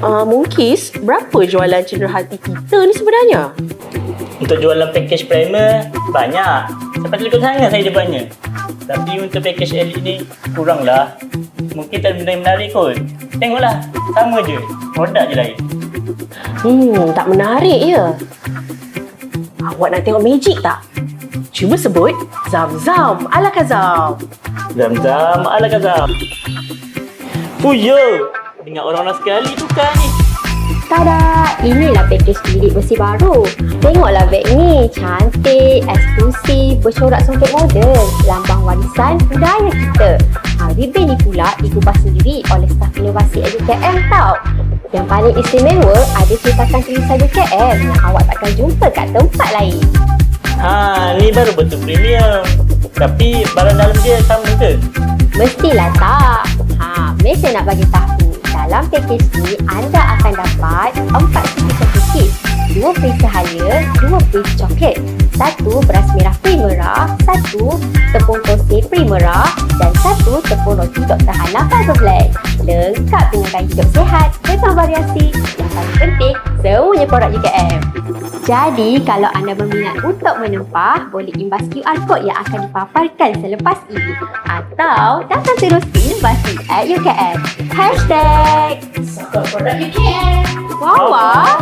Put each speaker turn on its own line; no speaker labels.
Uh, Mungkis, berapa jualan cenderahati kita ni sebenarnya?
Untuk jualan package primer, banyak. Sampai terikut sangat saya jawabnya. Tapi untuk package elite ni, kurang lah. Mungkin tak benda yang menarik kot. Tengoklah, sama je. Produk je lain.
Hmm, tak menarik ya. Awak nak tengok magic tak? Cuba sebut Zam-Zam ala Kazam.
Zam-zam ala kazam. Fuyo! Dengar orang-orang sekali tukar ni.
Tada! Inilah package bilik bersih baru. Tengoklah beg ni. Cantik, eksklusif, bercorak songket moden. Lambang warisan budaya kita. Ha, ribbon ni pula digubah sendiri oleh staf inovasi EduKM tau. Yang paling istimewa ada cetakan tulisan UKM yang awak takkan jumpa kat tempat lain.
Ha, ni baru betul premium. Tapi barang dalam dia sama ke?
Mestilah tak. Malaysia nak bagi tahu. Dalam ni, anda akan dapat 4 suku cookies, 2 peri cahaya, 2 peri coklat, satu beras merah Primera, satu tepung tosi Primera dan satu tepung roti Dr. Hana Fiber Blend. Lengkap dengan gaya hidup sihat, dengan variasi. Yang paling penting, semuanya produk UKM. Jadi, kalau anda berminat untuk menempah, boleh imbas QR code yang akan dipaparkan selepas ini. Atau datang terus ke inovasi at UKM. Hashtag
Produk UKM.
Wawa